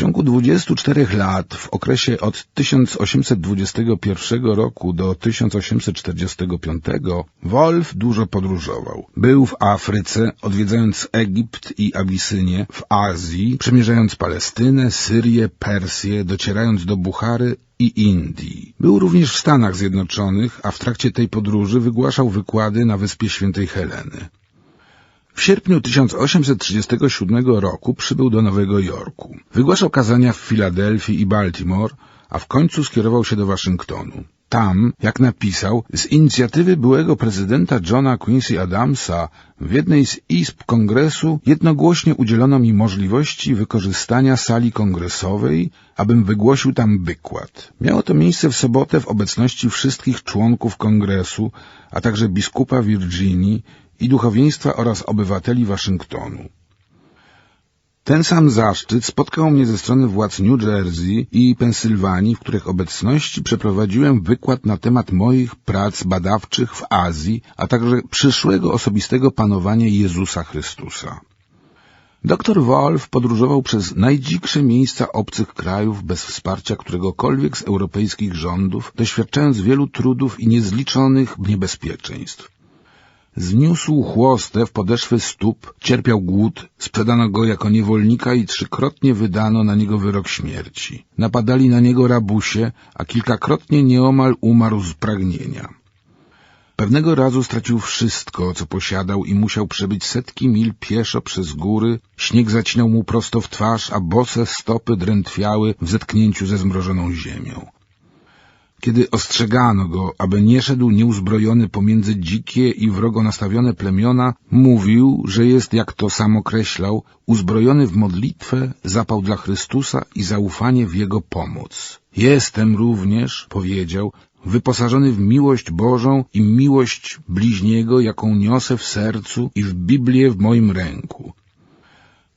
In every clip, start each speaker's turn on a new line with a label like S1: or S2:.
S1: ciągu 24 lat, w okresie od 1821 roku do 1845, Wolf dużo podróżował. Był w Afryce, odwiedzając Egipt i Abisynię, w Azji, przemierzając Palestynę, Syrię, Persję, docierając do Buchary i Indii. Był również w Stanach Zjednoczonych, a w trakcie tej podróży wygłaszał wykłady na Wyspie Świętej Heleny. W sierpniu 1837 roku przybył do Nowego Jorku. Wygłaszał kazania w Filadelfii i Baltimore, a w końcu skierował się do Waszyngtonu. Tam, jak napisał, z inicjatywy byłego prezydenta Johna Quincy Adamsa w jednej z izb kongresu jednogłośnie udzielono mi możliwości wykorzystania sali kongresowej, abym wygłosił tam wykład. Miało to miejsce w sobotę w obecności wszystkich członków kongresu, a także biskupa Virginii i duchowieństwa oraz obywateli Waszyngtonu. Ten sam zaszczyt spotkał mnie ze strony władz New Jersey i Pensylwanii, w których obecności przeprowadziłem wykład na temat moich prac badawczych w Azji, a także przyszłego osobistego panowania Jezusa Chrystusa. Doktor Wolf podróżował przez najdziksze miejsca obcych krajów bez wsparcia któregokolwiek z europejskich rządów, doświadczając wielu trudów i niezliczonych niebezpieczeństw. Zniósł chłostę w podeszwy stóp, cierpiał głód, sprzedano go jako niewolnika i trzykrotnie wydano na niego wyrok śmierci. Napadali na niego rabusie, a kilkakrotnie nieomal umarł z pragnienia. Pewnego razu stracił wszystko, co posiadał i musiał przebyć setki mil pieszo przez góry, śnieg zacinał mu prosto w twarz, a bose stopy drętwiały w zetknięciu ze zmrożoną ziemią. Kiedy ostrzegano go, aby nie szedł nieuzbrojony pomiędzy dzikie i wrogo nastawione plemiona, mówił, że jest, jak to sam określał, uzbrojony w modlitwę, zapał dla Chrystusa i zaufanie w Jego pomoc. Jestem również, powiedział, wyposażony w miłość Bożą i miłość bliźniego, jaką niosę w sercu i w Biblię w moim ręku.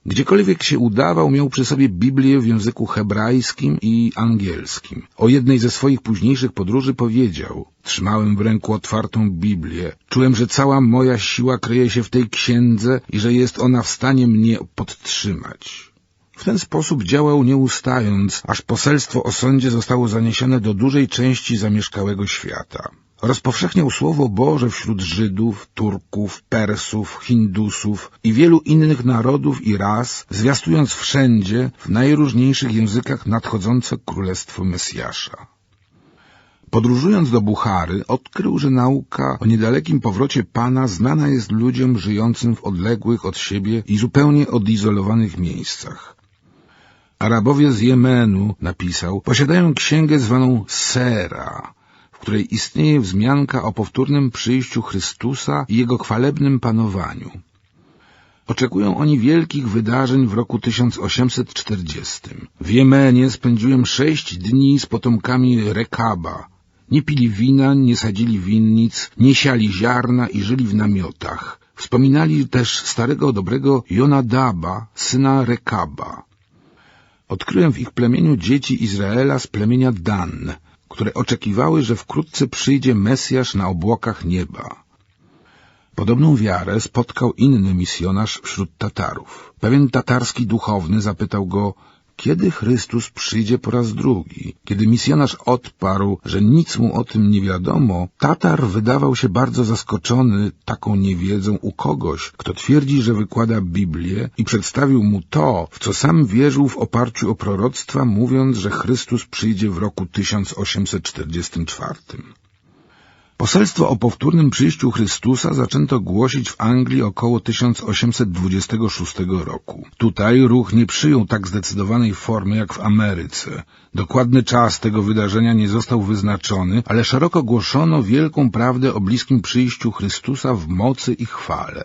S1: Gdziekolwiek się udawał, miał przy sobie Biblię w języku hebrajskim i angielskim. O jednej ze swoich późniejszych podróży powiedział Trzymałem w ręku otwartą Biblię. Czułem, że cała moja siła kryje się w tej księdze i że jest ona w stanie mnie podtrzymać. W ten sposób działał nie ustając, aż poselstwo o sądzie zostało zaniesione do dużej części zamieszkałego świata. Rozpowszechniał Słowo Boże wśród Żydów, Turków, Persów, Hindusów i wielu innych narodów i ras, zwiastując wszędzie w najróżniejszych językach nadchodzące Królestwo Mesjasza. Podróżując do Buchary, odkrył, że nauka o niedalekim powrocie Pana znana jest ludziom żyjącym w odległych od siebie i zupełnie odizolowanych miejscach. Arabowie z Jemenu, napisał, posiadają księgę zwaną Sera, której istnieje wzmianka o powtórnym przyjściu Chrystusa i Jego chwalebnym panowaniu. Oczekują oni wielkich wydarzeń w roku 1840. W Jemenie spędziłem sześć dni z potomkami Rekaba. Nie pili wina, nie sadzili winnic, nie siali ziarna i żyli w namiotach. Wspominali też starego dobrego Jonadaba, syna Rekaba. Odkryłem w ich plemieniu dzieci Izraela z plemienia Dan, które oczekiwały, że wkrótce przyjdzie Mesjasz na obłokach nieba. Podobną wiarę spotkał inny misjonarz wśród Tatarów. Pewien tatarski duchowny zapytał go, kiedy Chrystus przyjdzie po raz drugi? Kiedy misjonarz odparł, że nic mu o tym nie wiadomo, Tatar wydawał się bardzo zaskoczony taką niewiedzą u kogoś, kto twierdzi, że wykłada Biblię i przedstawił mu to, w co sam wierzył w oparciu o proroctwa, mówiąc, że Chrystus przyjdzie w roku 1844. Poselstwo o powtórnym przyjściu Chrystusa zaczęto głosić w Anglii około 1826 roku. Tutaj ruch nie przyjął tak zdecydowanej formy jak w Ameryce. Dokładny czas tego wydarzenia nie został wyznaczony, ale szeroko głoszono wielką prawdę o bliskim przyjściu Chrystusa w mocy i chwale.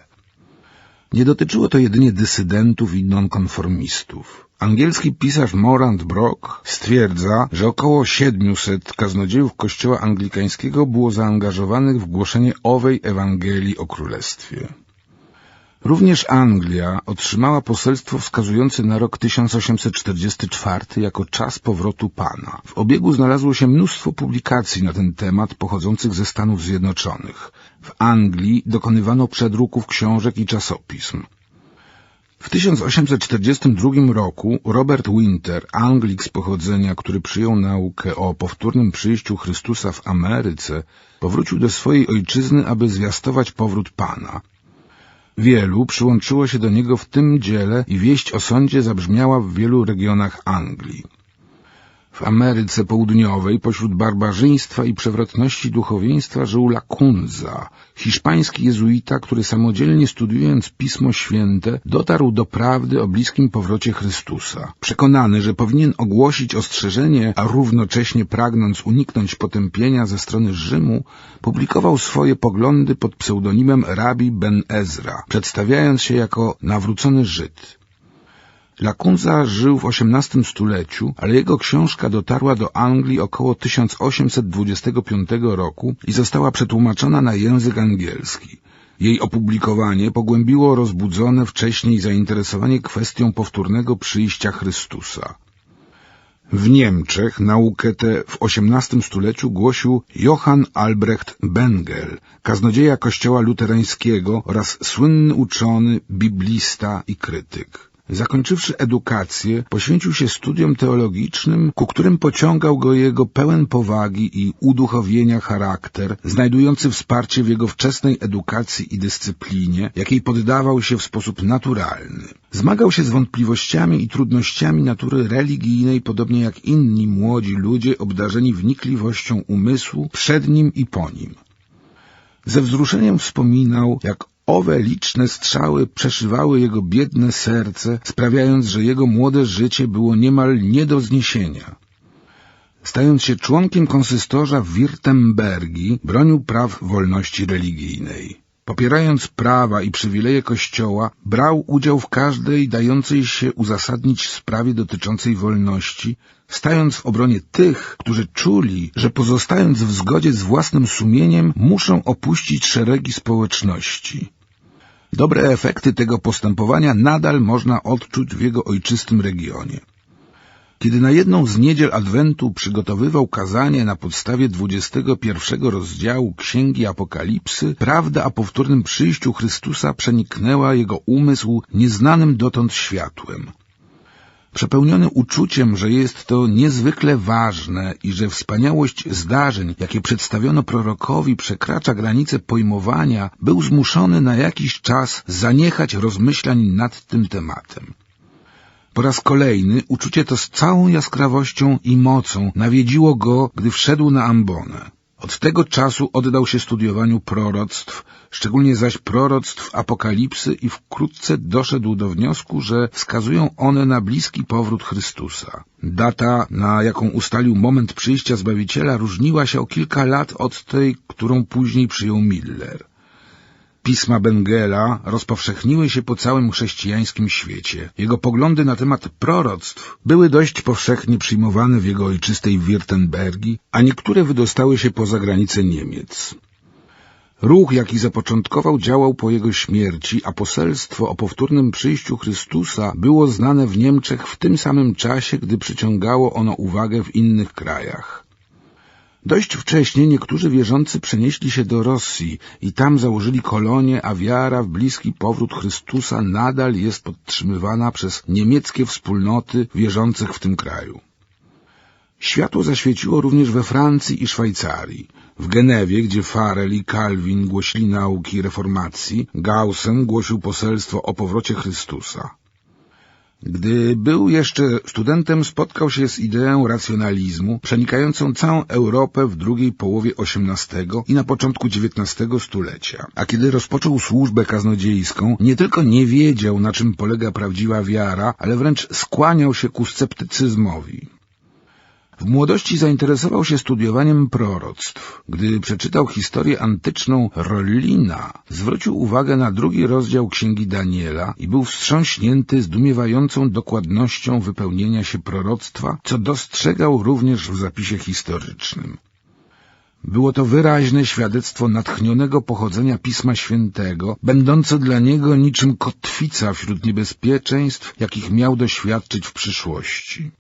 S1: Nie dotyczyło to jedynie dysydentów i nonkonformistów. Angielski pisarz Morant Brock stwierdza, że około 700 kaznodziejów kościoła anglikańskiego było zaangażowanych w głoszenie owej Ewangelii o Królestwie. Również Anglia otrzymała poselstwo wskazujące na rok 1844 jako czas powrotu Pana. W obiegu znalazło się mnóstwo publikacji na ten temat pochodzących ze Stanów Zjednoczonych. W Anglii dokonywano przedruków książek i czasopism. W 1842 roku Robert Winter, Anglik z pochodzenia, który przyjął naukę o powtórnym przyjściu Chrystusa w Ameryce, powrócił do swojej ojczyzny, aby zwiastować powrót Pana. Wielu przyłączyło się do niego w tym dziele i wieść o sądzie zabrzmiała w wielu regionach Anglii. W Ameryce Południowej pośród barbarzyństwa i przewrotności duchowieństwa żył Lacunza, hiszpański jezuita, który samodzielnie studiując Pismo Święte dotarł do prawdy o bliskim powrocie Chrystusa. Przekonany, że powinien ogłosić ostrzeżenie, a równocześnie pragnąc uniknąć potępienia ze strony Rzymu, publikował swoje poglądy pod pseudonimem Rabi Ben Ezra, przedstawiając się jako nawrócony Żyd. Lacunza żył w XVIII stuleciu, ale jego książka dotarła do Anglii około 1825 roku i została przetłumaczona na język angielski. Jej opublikowanie pogłębiło rozbudzone wcześniej zainteresowanie kwestią powtórnego przyjścia Chrystusa. W Niemczech naukę tę w XVIII stuleciu głosił Johann Albrecht Bengel, kaznodzieja kościoła luterańskiego oraz słynny uczony, biblista i krytyk. Zakończywszy edukację, poświęcił się studiom teologicznym, ku którym pociągał go jego pełen powagi i uduchowienia charakter, znajdujący wsparcie w jego wczesnej edukacji i dyscyplinie, jakiej poddawał się w sposób naturalny. Zmagał się z wątpliwościami i trudnościami natury religijnej, podobnie jak inni młodzi ludzie obdarzeni wnikliwością umysłu przed nim i po nim. Ze wzruszeniem wspominał, jak Owe liczne strzały przeszywały jego biedne serce, sprawiając, że jego młode życie było niemal nie do zniesienia. Stając się członkiem konsystorza w Wirtembergi, bronił praw wolności religijnej. Popierając prawa i przywileje Kościoła, brał udział w każdej dającej się uzasadnić sprawie dotyczącej wolności, stając w obronie tych, którzy czuli, że pozostając w zgodzie z własnym sumieniem, muszą opuścić szeregi społeczności. Dobre efekty tego postępowania nadal można odczuć w jego ojczystym regionie. Kiedy na jedną z niedziel Adwentu przygotowywał kazanie na podstawie 21 rozdziału Księgi Apokalipsy, prawda o powtórnym przyjściu Chrystusa przeniknęła jego umysł nieznanym dotąd światłem. Przepełniony uczuciem, że jest to niezwykle ważne i że wspaniałość zdarzeń, jakie przedstawiono prorokowi, przekracza granice pojmowania, był zmuszony na jakiś czas zaniechać rozmyślań nad tym tematem. Po raz kolejny uczucie to z całą jaskrawością i mocą nawiedziło go, gdy wszedł na ambonę. Od tego czasu oddał się studiowaniu proroctw, szczególnie zaś proroctw apokalipsy i wkrótce doszedł do wniosku, że wskazują one na bliski powrót Chrystusa. Data, na jaką ustalił moment przyjścia Zbawiciela, różniła się o kilka lat od tej, którą później przyjął Miller. Pisma Bengela rozpowszechniły się po całym chrześcijańskim świecie. Jego poglądy na temat proroctw były dość powszechnie przyjmowane w jego ojczystej Wirtembergi, a niektóre wydostały się poza granice Niemiec. Ruch, jaki zapoczątkował, działał po jego śmierci, a poselstwo o powtórnym przyjściu Chrystusa było znane w Niemczech w tym samym czasie, gdy przyciągało ono uwagę w innych krajach. Dość wcześnie niektórzy wierzący przenieśli się do Rosji i tam założyli kolonie, a wiara w bliski powrót Chrystusa nadal jest podtrzymywana przez niemieckie wspólnoty wierzących w tym kraju. Światło zaświeciło również we Francji i Szwajcarii. W Genewie, gdzie Farel i Calvin głosili nauki reformacji, Gaussen głosił poselstwo o powrocie Chrystusa. Gdy był jeszcze studentem, spotkał się z ideą racjonalizmu przenikającą całą Europę w drugiej połowie XVIII i na początku XIX stulecia. A kiedy rozpoczął służbę kaznodziejską, nie tylko nie wiedział, na czym polega prawdziwa wiara, ale wręcz skłaniał się ku sceptycyzmowi. W młodości zainteresował się studiowaniem proroctw. Gdy przeczytał historię antyczną Rollina, zwrócił uwagę na drugi rozdział Księgi Daniela i był wstrząśnięty zdumiewającą dokładnością wypełnienia się proroctwa, co dostrzegał również w zapisie historycznym. Było to wyraźne świadectwo natchnionego pochodzenia Pisma Świętego, będące dla niego niczym kotwica wśród niebezpieczeństw, jakich miał doświadczyć w przyszłości.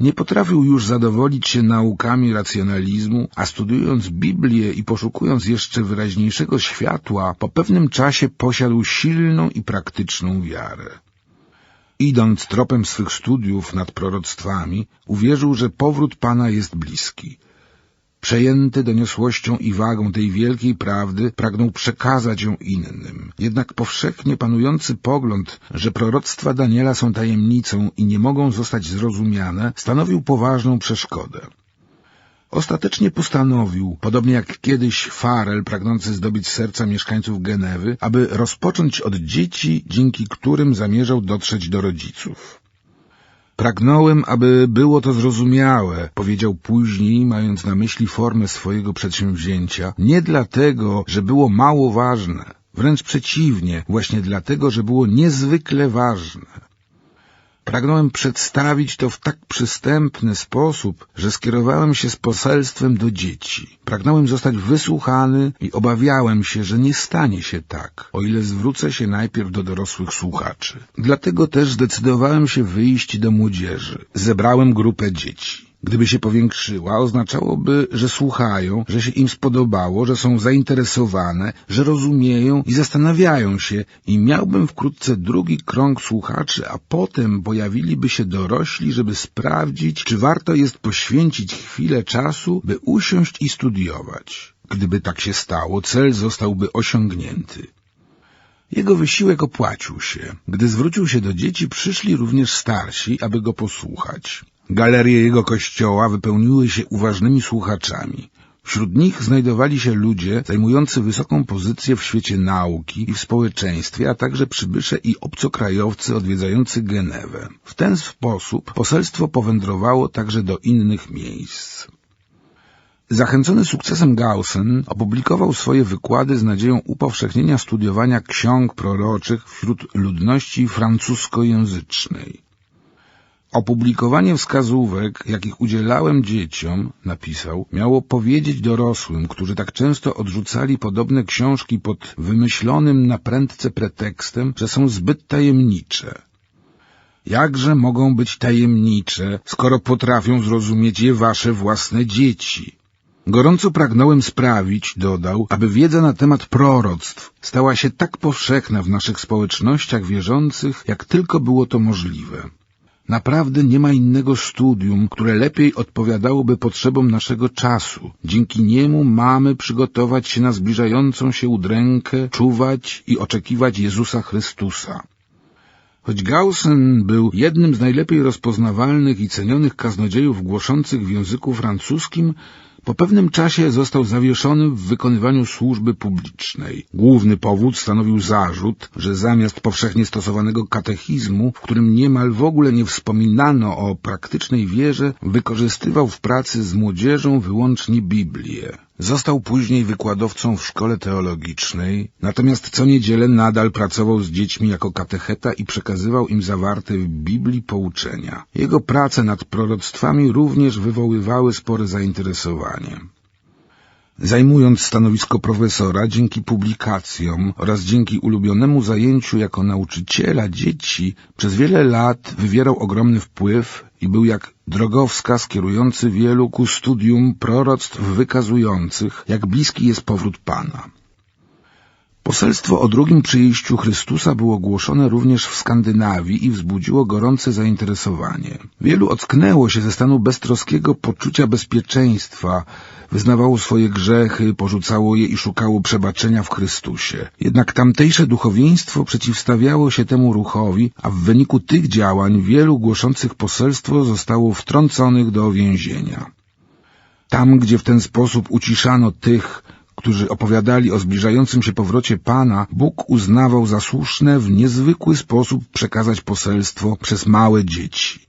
S1: Nie potrafił już zadowolić się naukami racjonalizmu, a studiując Biblię i poszukując jeszcze wyraźniejszego światła, po pewnym czasie posiadł silną i praktyczną wiarę. Idąc tropem swych studiów nad proroctwami, uwierzył, że powrót Pana jest bliski. Przejęty doniosłością i wagą tej wielkiej prawdy, pragnął przekazać ją innym. Jednak powszechnie panujący pogląd, że proroctwa Daniela są tajemnicą i nie mogą zostać zrozumiane, stanowił poważną przeszkodę. Ostatecznie postanowił, podobnie jak kiedyś Farel pragnący zdobyć serca mieszkańców Genewy, aby rozpocząć od dzieci, dzięki którym zamierzał dotrzeć do rodziców. Pragnąłem, aby było to zrozumiałe, powiedział później, mając na myśli formę swojego przedsięwzięcia, nie dlatego, że było mało ważne, wręcz przeciwnie, właśnie dlatego, że było niezwykle ważne. Pragnąłem przedstawić to w tak przystępny sposób, że skierowałem się z poselstwem do dzieci. Pragnąłem zostać wysłuchany i obawiałem się, że nie stanie się tak, o ile zwrócę się najpierw do dorosłych słuchaczy. Dlatego też zdecydowałem się wyjść do młodzieży. Zebrałem grupę dzieci. Gdyby się powiększyła, oznaczałoby, że słuchają, że się im spodobało, że są zainteresowane, że rozumieją i zastanawiają się i miałbym wkrótce drugi krąg słuchaczy, a potem pojawiliby się dorośli, żeby sprawdzić, czy warto jest poświęcić chwilę czasu, by usiąść i studiować. Gdyby tak się stało, cel zostałby osiągnięty. Jego wysiłek opłacił się. Gdy zwrócił się do dzieci, przyszli również starsi, aby go posłuchać. Galerie jego kościoła wypełniły się uważnymi słuchaczami. Wśród nich znajdowali się ludzie zajmujący wysoką pozycję w świecie nauki i w społeczeństwie, a także przybysze i obcokrajowcy odwiedzający Genewę. W ten sposób poselstwo powędrowało także do innych miejsc. Zachęcony sukcesem Gaussen opublikował swoje wykłady z nadzieją upowszechnienia studiowania ksiąg proroczych wśród ludności francuskojęzycznej. Opublikowanie wskazówek, jakich udzielałem dzieciom, napisał, miało powiedzieć dorosłym, którzy tak często odrzucali podobne książki pod wymyślonym na prędce pretekstem, że są zbyt tajemnicze. Jakże mogą być tajemnicze, skoro potrafią zrozumieć je wasze własne dzieci? Gorąco pragnąłem sprawić, dodał, aby wiedza na temat proroctw stała się tak powszechna w naszych społecznościach wierzących, jak tylko było to możliwe. Naprawdę nie ma innego studium, które lepiej odpowiadałoby potrzebom naszego czasu. Dzięki niemu mamy przygotować się na zbliżającą się udrękę, czuwać i oczekiwać Jezusa Chrystusa. Choć Gaussen był jednym z najlepiej rozpoznawalnych i cenionych kaznodziejów głoszących w języku francuskim, po pewnym czasie został zawieszony w wykonywaniu służby publicznej. Główny powód stanowił zarzut, że zamiast powszechnie stosowanego katechizmu, w którym niemal w ogóle nie wspominano o praktycznej wierze, wykorzystywał w pracy z młodzieżą wyłącznie Biblię. Został później wykładowcą w szkole teologicznej, natomiast co niedzielę nadal pracował z dziećmi jako katecheta i przekazywał im zawarte w Biblii pouczenia. Jego prace nad proroctwami również wywoływały spore zainteresowanie. Zajmując stanowisko profesora, dzięki publikacjom oraz dzięki ulubionemu zajęciu jako nauczyciela dzieci, przez wiele lat wywierał ogromny wpływ i był jak drogowskaz kierujący wielu ku studium proroctw wykazujących, jak bliski jest powrót Pana. Poselstwo o drugim przyjściu Chrystusa było głoszone również w Skandynawii i wzbudziło gorące zainteresowanie. Wielu ocknęło się ze stanu beztroskiego poczucia bezpieczeństwa, wyznawało swoje grzechy, porzucało je i szukało przebaczenia w Chrystusie. Jednak tamtejsze duchowieństwo przeciwstawiało się temu ruchowi, a w wyniku tych działań wielu głoszących poselstwo zostało wtrąconych do więzienia. Tam, gdzie w ten sposób uciszano tych, którzy opowiadali o zbliżającym się powrocie Pana, Bóg uznawał za słuszne w niezwykły sposób przekazać poselstwo przez małe dzieci.